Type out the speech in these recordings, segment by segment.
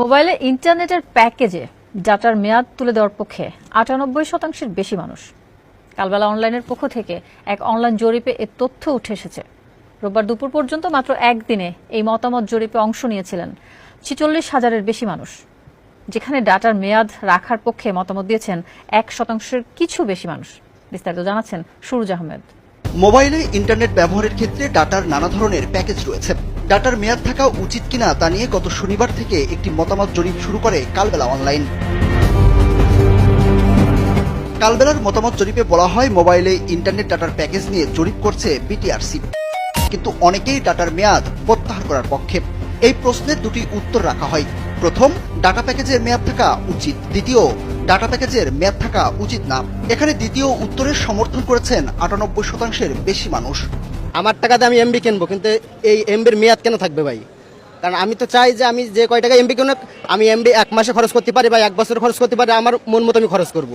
মোবাইলে ইন্টারনেটের প্যাকেজে ডাটার মেয়াদ তুলে দেওয়ার পক্ষে আটানব্বই শতাংশের বেশি মানুষ। কালবেলা অনলাইনের পক্ষ থেকে এক অনলাইন জরিপে এ তথ্য উঠে এসেছে। রোববার দুপুর পর্যন্ত মাত্র একদিনে এই মতামত জরিপে অংশ নিয়েছিলেন ছিচল্লিশ হাজারের বেশি মানুষ, যেখানে ডাটার মেয়াদ রাখার পক্ষে মতামত দিয়েছেন এক শতাংশের কিছু বেশি মানুষ। বিস্তারিত জানাচ্ছেন সুরুজ আহমেদ। মোবাইলে ইন্টারনেট ব্যবহারের ক্ষেত্রে ডাটার নানা ধরনের প্যাকেজ রয়েছে। ডাটার মেয়াদ থাকা উচিত কিনা তা নিয়ে গত শনিবার থেকে একটি মতামত জরিপ শুরু করে কালবেলা অনলাইন। কালবেলার মতামত জরিপে বলা হয়, মোবাইলে ইন্টারনেট ডাটার প্যাকেজ নিয়ে জরিপ করছে বিটিআরসি। কিন্তু অনেকেই ডাটার মেয়াদ প্রত্যাহার করার পক্ষে। এই প্রশ্নের দুটি উত্তর রাখা হয়। প্রথম, ডাটা প্যাকেজের মেয়াদ থাকা উচিত। দ্বিতীয়, ডাটা প্যাকেজের মেয়াদ থাকা উচিত না। এখানে দ্বিতীয় উত্তরের সমর্থন করেছেন আটানব্বই শতাংশের বেশি মানুষ। আমার টাকাতে আমি এমবি কিনবো, কিন্তু এই এমবির মেয়াদ কেন থাকবে ভাই? কারণ আমি তো চাই যে আমি যে কয় টাকা এমবি কিনো আমি এমবি এক মাসে খরচ করতে পারি বা এক বছর খরচ করতে পারি, আমার মন মতো আমি খরচ করব।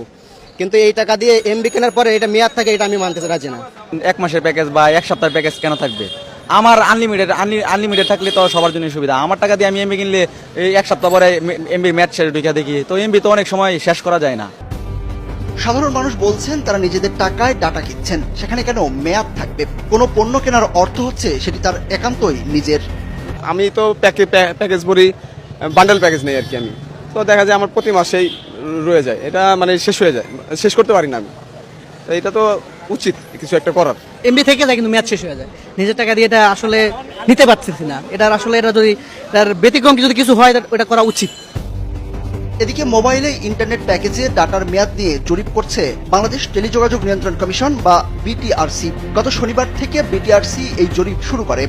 কিন্তু এই টাকা দিয়ে এমবি কেনার পরে এটা মেয়াদ থাকে, এটা আমি মানতে রাজি না। এক মাসের প্যাকেজ বা এক সপ্তাহের প্যাকেজ কেন থাকবে? আমার আনলিমিটেড আনলিমিটেড থাকলে তো সবার জন্য সুবিধা। আমার টাকা দিয়ে আমি এমবি কিনলে এই এক সপ্তাহ পরে এমবি ম্যাচ শেষে ঢুকে দেখি। তো এমবি তো অনেক সময় শেষ করা যায় না। সাধারণ মানুষ বলছেন তারা নিজেদের টাকায় ডাটা কিনছেন। সেখানে কেন মেয়াদ থাকবে? কোনো পণ্য কেনার অর্থ হচ্ছে সেটি তার একান্তই নিজের। আমি তো প্যাকে প্যা- প্যাকেজ ভরি বান্ডেল প্যাকেজ নেই আর কি আমি। তো দেখা যায় আমার প্রতি মাসেই রয়ে যায়। এটা মানে শেষ হয়ে যায়। শেষ করতে পারি না আমি। তো এটা তো উচিত কিছু একটা করার। এমবি থেকে যায় কিন্তু মেয়াদ শেষ হয়ে যায়। নিজের টাকা দিয়ে এটা আসলে নিতে পারতেছি না। এটার আসলে এটা যদি তার ব্যতিক্রম যদি কিছু হয় ওটা করা উচিত। এদিকে মোবাইলে ইন্টারনেট প্যাকেজে ডাটার মেয়াদ নিয়ে জরিপ করছে বাংলাদেশ টেলিযোগাযোগ নিয়ন্ত্রণ কমিশন বা বিটিআরসি। গত শনিবার থেকে বিটিআরসি এই জরিপ শুরু করে।